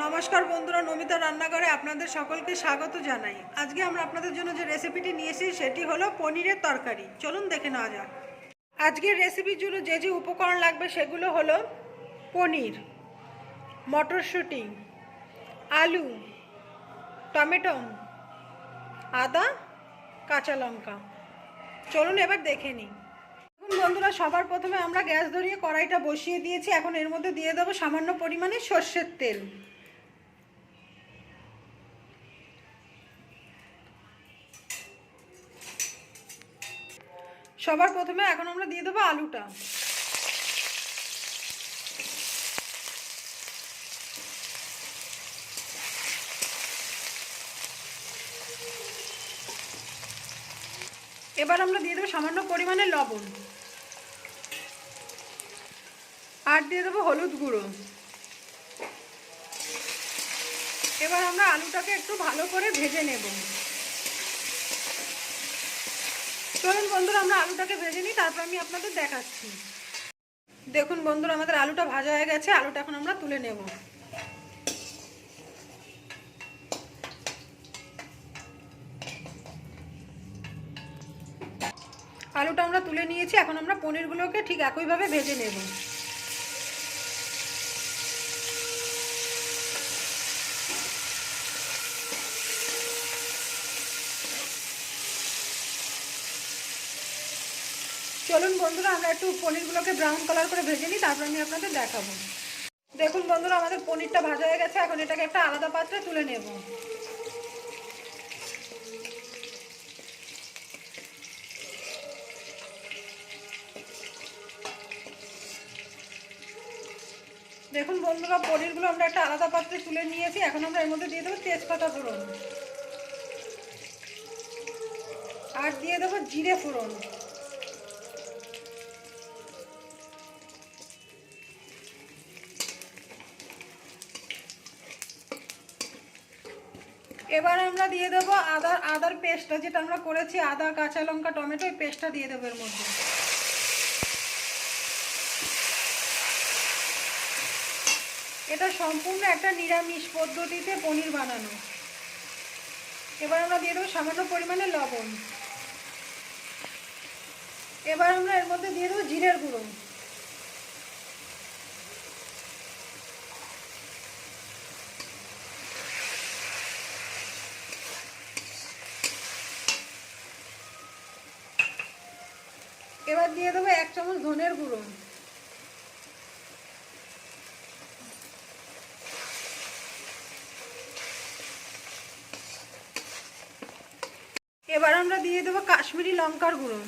নমস্কার বন্ধুরা, নমিতা রান্নাঘরে আপনাদের সকলকে স্বাগত জানাই। আজকে আমরা আপনাদের জন্য যে রেসিপিটি নিয়ে এসেছি সেটি হলো পনিরের তরকারি। চলুন দেখে নেওয়া যাক। আজকের রেসিপির জন্য যে যে উপকরণ লাগবে, সেগুলো হলো পনির, মটরশুঁটি, আলু, টমেটো, আদা, কাঁচা লঙ্কা। চলুন এবার দেখে নিই। এখন বন্ধুরা, সবার প্রথমে আমরা গ্যাস ধরিয়ে কড়াইটা বসিয়ে দিয়েছি। এখন এর মধ্যে দিয়ে দেবো সামান্য পরিমাণে সর্ষের তেল। সবার প্রথমে এখন আমরা দিয়ে দেবো আলুটা। এবার আমরা দিয়ে দেবো সামান্য পরিমাণে লবণ। আর দিয়ে দেবো হলুদ গুঁড়ো। এবার আমরা আলুটাকে একটু ভালো করে ভেজে নেব। চলুন বন্ধুরা, আমরা আলুটাকে ভেজে নিই, তারপর আমি আপনাদের দেখাচ্ছি। দেখুন বন্ধুরা, আমাদের আলুটা ভাজা হয়ে গেছে, আলুটা এখন আমরা তুলে নেব। আলুটা আমরা তুলে নিয়েছি, এখন আমরা পনিরগুলোকে ঠিক একইভাবে ভেজে নেব। চলুন বন্ধুরা, আমরা একটু পনিরগুলোকে ব্রাউন কালার করে ভেজে নিই, তারপর আমি আপনাদের দেখাবো। দেখুন বন্ধুরা, আমাদের পনিরটা ভাজা হয়ে গেছে, এখন এটাকে একটা আলাদা পাত্রে তুলে নেব। দেখুন বন্ধুরা, পনিরগুলো আমরা একটা আলাদা পাত্রে তুলে নিয়েছি, এখন আমরা এর মধ্যে দিয়ে দেবো তেজপাতা ফোড়ন। আর দিয়ে দেবো জিরে ফোড়ন। এবার আমরা দিয়ে দেবো আদার আদার পেস্টটা, যেটা আমরা করেছি, আদা, কাঁচা লঙ্কা, টমেটো, এই পেস্টটা দিয়ে দেবো এর মধ্যে। এটা সম্পূর্ণ একটা নিরামিষ পদ্ধতিতে পনির বানানো। এবার আমরা দিয়ে দেবো সামান্য পরিমাণে লবণ। এবার আমরা এর মধ্যে দিয়ে দেবো জিরের গুঁড়ো। এবার দিয়ে দেবো এক চামচ ধনের গুঁড়ো। এবার আমরা দিয়ে দেবো কাশ্মীরি লঙ্কার গুঁড়ো।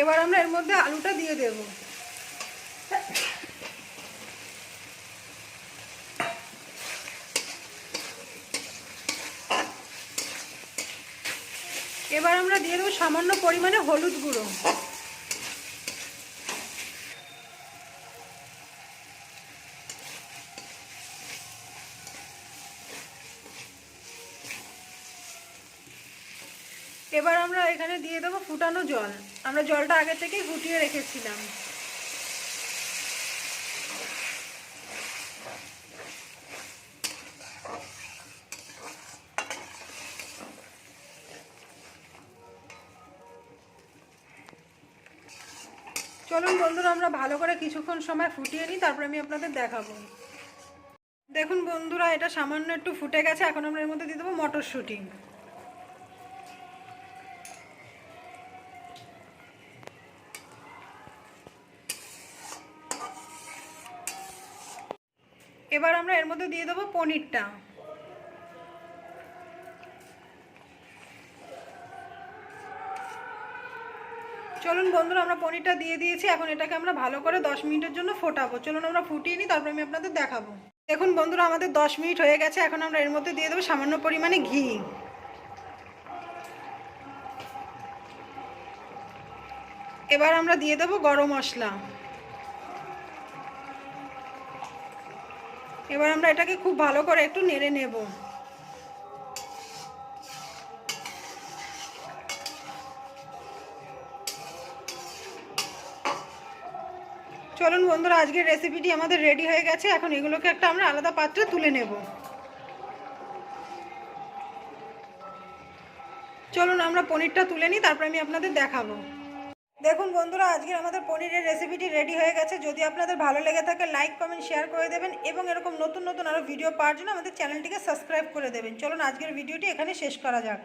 এবার আমরা এর মধ্যে আলুটা দিয়ে দেব। এবার আমরা দিয়ে দেবো সামান্য পরিমাণে হলুদ গুঁড়ো। এবার আমরা এখানে দিয়ে দেবো ফুটানো জল। আমরা জলটা আগে থেকেই ফুটিয়ে রেখেছিলাম। চলুন বন্ধুরা, আমরা ভালো করে কিছুক্ষণ সময় ফুটিয়ে নিই, তারপরে আমি আপনাদের দেখাবো। দেখুন বন্ধুরা, এটা সামান্য একটু ফুটে গেছে, এখন আমরা এর মধ্যে দিয়ে দেবো মটরশুঁটি। এবার আমরা এর মধ্যে দিয়ে দেবো পনিরটা। চলুন বন্ধুরা, আমরা পনিরটা দিয়ে দিয়েছি। এখন এটাকে আমরা ভালো করে দশ মিনিটের জন্য ফোটাবো। চলুন আমরা ফুটিয়ে নিই, তারপর আমি আপনাদের দেখাবো। দেখুন বন্ধুরা, আমাদের দশ মিনিট হয়ে গেছে। এখন আমরা এর মধ্যে দিয়ে দেবো সামান্য পরিমাণে ঘি। এবার আমরা দিয়ে দেবো গরম মশলা। এবার আমরা এটাকে খুব ভালো করে একটু নেড়ে নেব। চলুন বন্ধুরা, আজকের রেসিপিটি আমাদের রেডি হয়ে গেছে। এখন এগুলোকে একটা আমরা আলাদা পাত্রে তুলে নেব। চলুন আমরা পনিরটা তুলে নিই, তারপর আমি আপনাদের দেখাবো। দেখুন বন্ধুরা, আজকের আমাদের পনিরের রেসিপিটি রেডি হয়ে গেছে। যদি আপনাদের ভালো লেগে থাকে লাইক কমেন্ট শেয়ার করে দেবেন এবং এরকম নতুন নতুন আরও ভিডিও পাওয়ার জন্য আমাদের চ্যানেলটিকে সাবস্ক্রাইব করে দেবেন। চলুন আজকের ভিডিওটি এখানে শেষ করা যাক।